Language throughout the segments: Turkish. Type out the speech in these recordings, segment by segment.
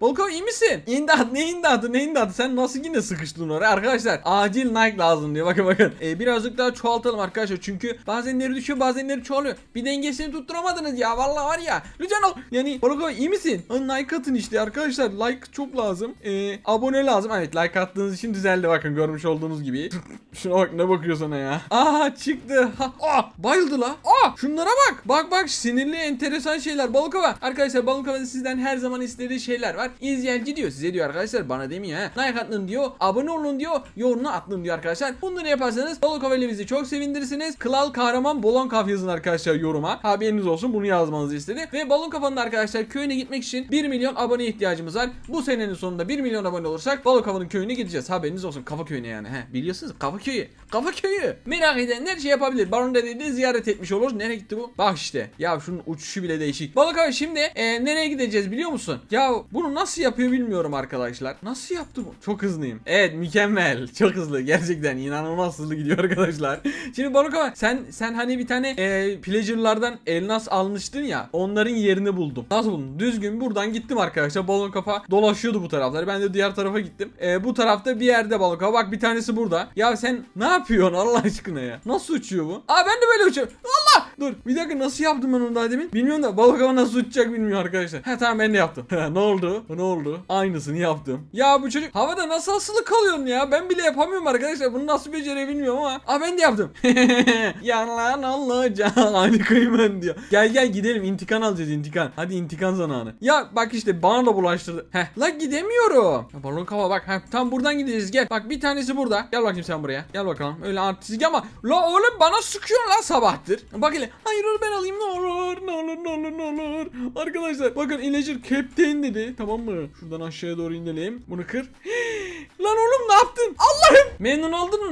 Volkov iyi misin? İmdat ne imdadı ne imdadı sen nasıl yine sıkıştın oraya? Arkadaşlar acil Nike lazım diyor. Bakın bakın. Ee, birazcık daha çoğaltalım arkadaşlar. Çünkü bazenleri düşüyor bazenleri çoğalıyor. Bir dengesini tutturamadınız ya. Vallahi var ya. Lütfen ol. Yani Volkov iyi misin? Nike atın işte arkadaşlar. Like çok lazım. Ee, abone lazım. Evet like attığınız için düzeldi. Bakın görmüş olduğunuz gibi. Şuna bak ne bakıyor sana ya? Aha çıktı. Ha, ah, bayıldı la. Ah, şunlara bak. Bak bak sinirli enteresan şeyler. Balkova. Arkadaşlar Balkova'da sizden her zaman istediği şeyler var izleyici diyor size diyor arkadaşlar bana demiyor ha like atın diyor abone olun diyor yorumuna atın diyor arkadaşlar. Bunları yaparsanız Balkova ile bizi çok sevindirirsiniz. Kral Kahraman Bolon Kaf yazın arkadaşlar yoruma. Haberiniz olsun bunu yazmanızı istedi ve Balon Kafa'nın arkadaşlar köyüne gitmek için 1 milyon abone ihtiyacımız var. Bu senenin sonunda 1 milyon abone olursak Balon Kafa'nın köyüne gideceğiz. Haberiniz olsun Kafa köyüne yani he. Biliyorsunuz Kafa köyü Kafa köyü. Merak edenler şey yapabilir. Baron dediğinde ziyaret etmiş olur. Nereye gitti bu? Bak işte. Ya şunun uçuşu bile değişik. Balık abi şimdi e, nereye gideceğiz biliyor musun? Ya bunu nasıl yapıyor bilmiyorum arkadaşlar. Nasıl yaptı bu? Çok hızlıyım. Evet mükemmel. Çok hızlı. Gerçekten inanılmaz hızlı gidiyor arkadaşlar. Şimdi Balık abi sen sen hani bir tane e, pleasure'lardan elnas almıştın ya onların yerini buldum. Nasıl buldun? Düzgün buradan gittim arkadaşlar. Balon kafa dolaşıyordu bu tarafları ben de diğer tarafa gittim. E, bu tarafta bir yerde balık kafa. Bak bir tanesi burada. Ya sen ne yapıyorsun Allah aşkına ya? Nasıl uçuyor bu? Aa ben de böyle uçuyorum. Allah dur bir dakika nasıl yaptım ben onu daha demin? Bilmiyorum da balık hava nasıl uçacak bilmiyorum arkadaşlar. He tamam ben de yaptım. Ne oldu? Ne oldu? Aynısını yaptım. Ya bu çocuk havada nasıl asılı kalıyorsun ya? Ben bile yapamıyorum arkadaşlar. Bunu nasıl becerebilmiyorum ama. Aa ben de yaptım. Yalan olacak harikayım ben diyor. Gel gel gidelim. İntikam alacağız intikam. Hadi intikam zamanı. Ya bak işte bana da bulaştırdı. Heh. La gidemiyorum. Balon kafa bak. Heh, tam buradan gideceğiz. Gel. Bak bir tanesi burada. Gel bakayım sen buraya. Gel bakalım. Öyle artistik ama. La oğlum bana sıkıyor lan sabahtır bak hele hayır onu ben alayım. Ne olur ne olur ne olur ne olur. Arkadaşlar bakın Illager Captain dedi tamam mı? Şuradan aşağıya doğru inelim. Bunu kır. Lan oğlum ne yaptın? Allah'ım! Memnun oldun mu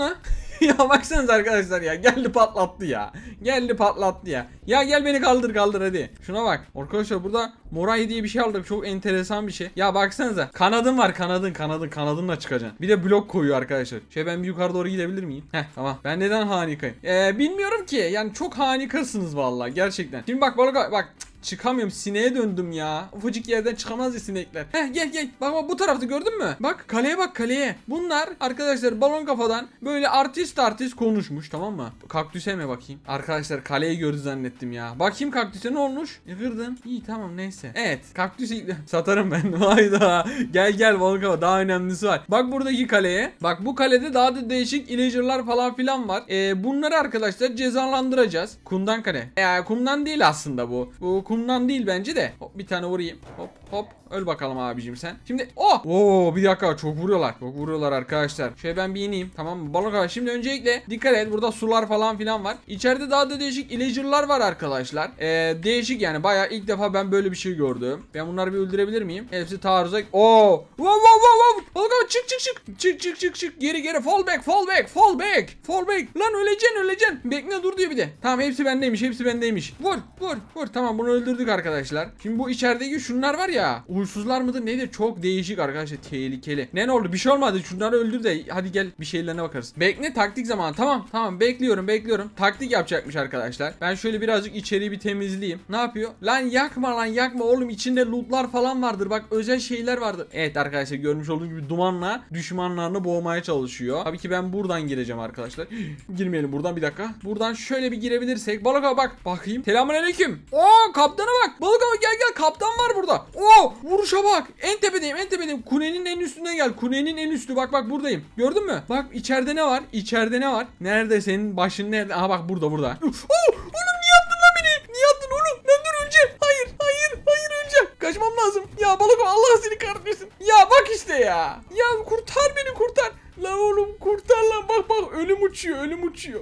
ya baksanıza arkadaşlar ya geldi patlattı ya. Geldi patlattı ya. Ya gel beni kaldır kaldır hadi. Şuna bak. Arkadaşlar burada Moray diye bir şey aldık. Çok enteresan bir şey. Ya baksanıza. Kanadın var kanadın kanadın kanadınla çıkacaksın. Bir de blok koyuyor arkadaşlar. Şey ben bir yukarı doğru gidebilir miyim? Heh tamam. Ben neden harikayım? Ee, bilmiyorum ki. Yani çok harikasınız vallahi gerçekten. Şimdi bak balık bak Çıkamıyorum sineğe döndüm ya. Ufacık yerden çıkamaz ya sinekler. Heh gel gel. Bak bak bu tarafta gördün mü? Bak kaleye bak kaleye. Bunlar arkadaşlar balon kafadan böyle artist artist konuşmuş tamam mı? Kaktüse mi bakayım? Arkadaşlar kaleyi gördü zannettim ya. Bakayım kaktüse ne olmuş? E kırdın. İyi tamam neyse. Evet kaktüsü satarım ben. Hayda. Gel gel balon kafa daha önemlisi var. Bak buradaki kaleye. Bak bu kalede daha da değişik illager'lar falan filan var. Ee, bunları arkadaşlar cezalandıracağız. Kumdan kale. Ya kumdan değil aslında bu. Bu kumdan değil bence de. Hop bir tane vurayım. Hop hop. Öl bakalım abicim sen. Şimdi oh. Oo bir dakika çok vuruyorlar. Çok vuruyorlar arkadaşlar. Şöyle ben bir ineyim. Tamam mı? Balık abi. Şimdi öncelikle dikkat et. Burada sular falan filan var. İçeride daha da değişik illager'lar var arkadaşlar. Ee, değişik yani. Baya ilk defa ben böyle bir şey gördüm. Ben bunları bir öldürebilir miyim? Hepsi taarruza. Oo. Wow wow wow wow. Balık abi çık çık çık. Çık çık çık çık. Geri geri. Fall back fall back fall back. Fall back. Lan öleceksin öleceksin. Bekle dur diyor bir de. Tamam hepsi bendeymiş. Hepsi bendeymiş. Vur vur vur. Tamam bunu öldürdük arkadaşlar. Şimdi bu içerideki şunlar var ya. Uysuzlar mıdır nedir? Çok değişik arkadaşlar. Tehlikeli. Ne ne oldu? Bir şey olmadı. Şunları öldür de hadi gel bir şeylerine bakarız. Bekle taktik zamanı. Tamam tamam bekliyorum bekliyorum. Taktik yapacakmış arkadaşlar. Ben şöyle birazcık içeriği bir temizleyeyim. Ne yapıyor? Lan yakma lan yakma oğlum. içinde lootlar falan vardır. Bak özel şeyler vardır. Evet arkadaşlar görmüş olduğunuz gibi dumanla düşmanlarını boğmaya çalışıyor. Tabii ki ben buradan gireceğim arkadaşlar. Girmeyelim buradan bir dakika. Buradan şöyle bir girebilirsek. Balık bak. Bakayım. Selamünaleyküm. Oo kaptana bak. Balık gel gel kaptan var burada. Oo vuruşa bak. En tepedeyim en tepedeyim. Kulenin en üstüne gel. Kulenin en üstü. Bak bak buradayım. Gördün mü? Bak içeride ne var? İçeride ne var? Nerede senin başın nerede? Aha bak burada burada. Oo, oğlum niye attın lan beni? Niye attın oğlum? Ben dur öleceğim. Hayır hayır hayır öleceğim. Kaçmam lazım. Ya balık Allah seni kahretmesin. Ya bak işte ya. Ya kurtar beni kurtar. Lan oğlum kurtar lan bak bak ölüm uçuyor ölüm uçuyor.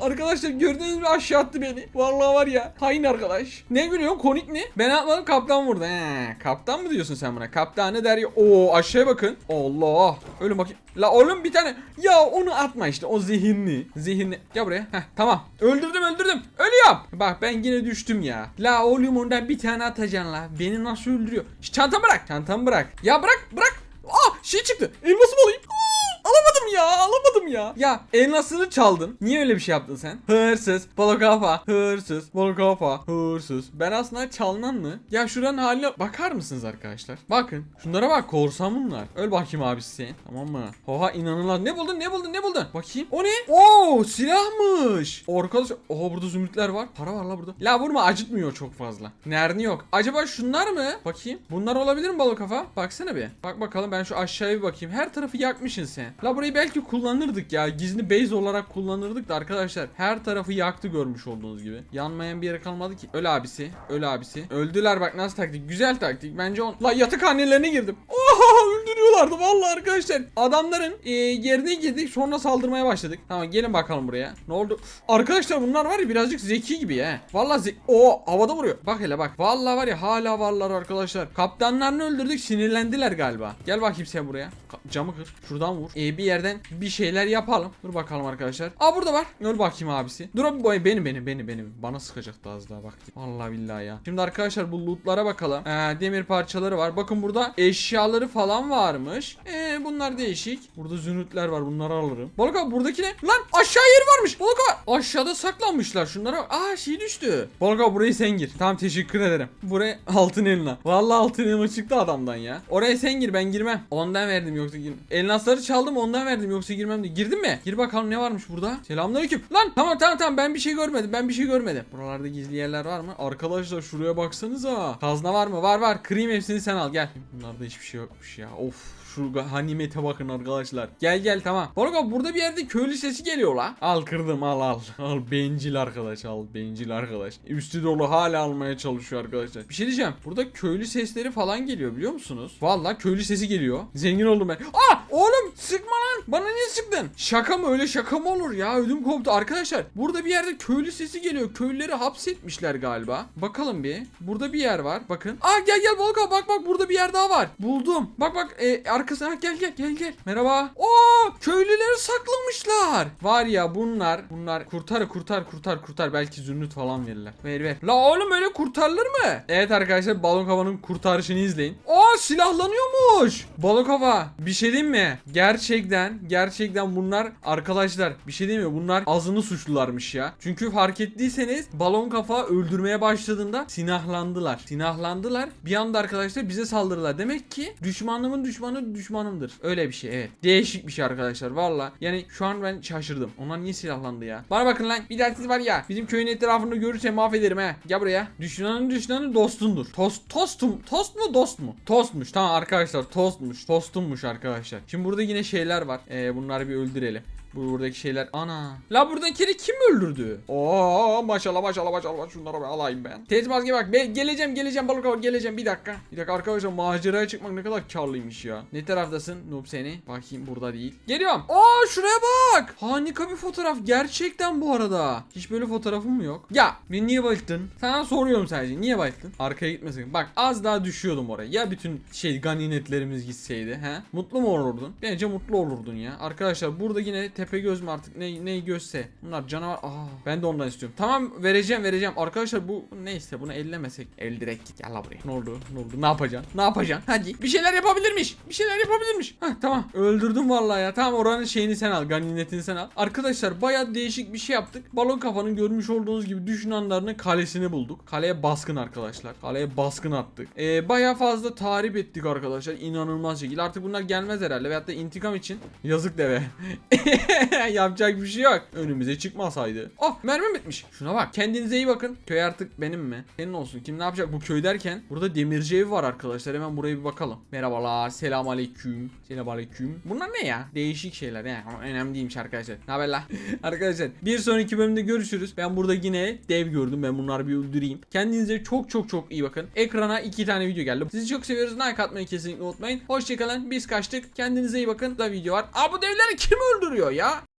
Arkadaşlar gördüğünüz gibi aşağı attı beni. Vallahi var ya hain arkadaş. Ne gülüyorsun komik ne? Ben atmadım kaptan vurdu. He, kaptan mı diyorsun sen buna? Kaptan ne der ya? Oo aşağıya bakın. Allah. Ölüm bakayım. La oğlum bir tane. Ya onu atma işte o zihinli. Zihinli. Gel buraya. Heh, tamam. Öldürdüm öldürdüm. Ölüyorum. Bak ben yine düştüm ya. La oğlum ondan bir tane atacaksın la. Beni nasıl öldürüyor? Şş, çantamı bırak. Çantamı bırak. Ya bırak bırak. Aa şey çıktı. Elmasımı alayım. Alamadım. ya alamadım ya. Ya elmasını çaldın. Niye öyle bir şey yaptın sen? Hırsız. Balık kafa. Hırsız. Balık kafa. Hırsız. Ben aslında çalınan mı? Ya şuranın haline bakar mısınız arkadaşlar? Bakın. Şunlara bak korsan bunlar. Öl bakayım abisi. Tamam mı? Oha inanılmaz. Ne buldun ne buldun ne buldun? Bakayım. O ne? Oo silahmış. Arkadaş. Oha burada zümrütler var. Para var la burada. La vurma acıtmıyor çok fazla. Nerede yok. Acaba şunlar mı? Bakayım. Bunlar olabilir mi kafa? Baksana bir. Bak bakalım ben şu aşağıya bir bakayım. Her tarafı yakmışsın sen. La burayı belki kullanırdık ya. Gizli base olarak kullanırdık da arkadaşlar. Her tarafı yaktı görmüş olduğunuz gibi. Yanmayan bir yere kalmadı ki. Öl abisi. Öl abisi. Öldüler bak nasıl taktik. Güzel taktik. Bence on... La yatakhanelerine girdim. Oha öldürüyorlardı vallahi arkadaşlar. Adamların e, yerine girdik sonra saldırmaya başladık. Tamam gelin bakalım buraya. Ne oldu? Arkadaşlar bunlar var ya birazcık zeki gibi he. Vallahi ze- o havada vuruyor. Bak hele bak. Vallahi var ya hala varlar arkadaşlar. Kaptanlarını öldürdük sinirlendiler galiba. Gel bakayım sen buraya. Ka- camı kır. Şuradan vur. E, bir yerden bir şeyler yapalım. Dur bakalım arkadaşlar. Aa burada var. Öl bakayım abisi. Dur abi boy beni beni beni beni. Bana sıkacaktı az daha bak. Vallahi billahi ya. Şimdi arkadaşlar bu lootlara bakalım. Ee, demir parçaları var. Bakın burada eşyaları falan varmış. Ee, bunlar değişik. Burada zümrütler var. Bunları alırım. Balık abi buradaki ne? Lan aşağı yeri varmış. Balık abi aşağıda saklanmışlar. Şunlara. Aa şey düştü. Balık abi burayı sen gir. Tamam teşekkür ederim. Buraya altın elma. Vallahi altın elma çıktı adamdan ya. Oraya sen gir ben girmem. Ondan verdim yoksa girmem. Elmasları çaldım ondan verdim yoksa girmem de. Girdin mi? Gir bakalım ne varmış burada. Selamünaleyküm. Lan tamam tamam tamam ben bir şey görmedim. Ben bir şey görmedim. Buralarda gizli yerler var mı? Arkadaşlar şuraya baksanıza. Kazna var mı? Var var. Kırayım hepsini sen al gel. Bunlarda hiçbir şey yokmuş ya. Of. Şu hanimete bakın arkadaşlar. Gel gel tamam. Borga burada bir yerde köylü sesi geliyor la. Al kırdım al al. Al bencil arkadaş al bencil arkadaş. Üstü dolu hala almaya çalışıyor arkadaşlar. Bir şey diyeceğim. Burada köylü sesleri falan geliyor biliyor musunuz? Vallahi köylü sesi geliyor. Zengin oldum ben. Aa oğlum sıkma lan. Bana niye sıktın? Şaka mı öyle şaka mı olur ya? Ödüm koptu arkadaşlar. Burada bir yerde köylü sesi geliyor. Köylüleri hapsetmişler galiba. Bakalım bir. Burada bir yer var. Bakın. Aa gel gel Volkan bak bak burada bir yer daha var. Buldum. Bak bak e, arkasına gel gel gel gel. Merhaba. Oo köylüleri saklamışlar. Var ya bunlar bunlar kurtar kurtar kurtar kurtar belki zümrüt falan verirler. Ver ver. La oğlum öyle kurtarılır mı? Evet arkadaşlar balon kafanın kurtarışını izleyin. Aa silahlanıyormuş. Balon kafa bir şey diyeyim mi? Gerçekten gerçekten bunlar arkadaşlar bir şey diyeyim mi? Bunlar azını suçlularmış ya. Çünkü fark ettiyseniz balon kafa öldürmeye başladığında sinahlandılar. Sinahlandılar. Bir anda arkadaşlar bize saldırdılar. Demek ki düşmanımın düşmanı düşmanımdır. Öyle bir şey evet. Değişik bir şey arkadaşlar valla. Yani şu an ben şaşırdım. Onlar niye silahlandı ya? Bana bakın lan bir dahaki var ya. Bizim köyün etrafını görürsem mahvederim he. Gel buraya. Düşmanın düşmanı dostundur. Tost tostum tost mu dost mu? Tostmuş tamam arkadaşlar tostmuş. Tostummuş arkadaşlar. Şimdi burada yine şeyler var. Ee, bunları bir öldürelim. Bu buradaki şeyler ana. La buradakini kim öldürdü? Oo maşallah maşallah maşallah şunları bir alayım ben. Tez maske bak ben geleceğim geleceğim balık avı geleceğim bir dakika. Bir dakika arkadaşlar maceraya çıkmak ne kadar karlıymış ya. Ne taraftasın noob seni? Bakayım burada değil. Geliyorum. Aa şuraya bak. Harika bir fotoğraf gerçekten bu arada. Hiç böyle fotoğrafım mı yok? Ya beni niye bayılttın? Sana soruyorum sadece niye bayılttın? Arkaya gitmesin. Bak az daha düşüyordum oraya. Ya bütün şey ganimetlerimiz gitseydi he? Mutlu mu olurdun? Bence mutlu olurdun ya. Arkadaşlar burada yine tepe göz mü artık ne ne gözse. Bunlar canavar. Aa ben de ondan istiyorum. Tamam vereceğim vereceğim. Arkadaşlar bu neyse bunu ellemesek. El direkt git. Gel la buraya. Ne oldu? Ne oldu? Ne yapacaksın? Ne yapacaksın? Hadi. Bir şeyler yapabilirmiş. Bir şeyler yapabilirmiş. Heh tamam. Öldürdüm vallahi ya. Tamam oranın şeyini sen al. Ganimetini sen al. Arkadaşlar baya değişik bir şey yaptık. Balon kafanın görmüş olduğunuz gibi düşmanlarının kalesini bulduk. Kaleye baskın arkadaşlar. Kaleye baskın attık. Ee, baya fazla tahrip ettik arkadaşlar. İnanılmaz şekilde. Artık bunlar gelmez herhalde. Veyahut da intikam için. Yazık deve. Yapacak bir şey yok. Önümüze çıkmasaydı. Oh mermim bitmiş. Şuna bak. Kendinize iyi bakın. Köy artık benim mi? Senin olsun. Kim ne yapacak bu köy derken? Burada demirci evi var arkadaşlar. Hemen buraya bir bakalım. Merhabalar. Selam aleyküm. Selam aleyküm. Bunlar ne ya? Değişik şeyler. Yani önemli değilmiş arkadaşlar. Ne haber la? arkadaşlar bir sonraki bölümde görüşürüz. Ben burada yine dev gördüm. Ben bunları bir öldüreyim. Kendinize çok çok çok iyi bakın. Ekrana iki tane video geldi. Sizi çok seviyoruz. Like atmayı kesinlikle unutmayın. Hoşçakalın. Biz kaçtık. Kendinize iyi bakın. Da video var. Aa bu devleri kim öldürüyor ya? 말이야?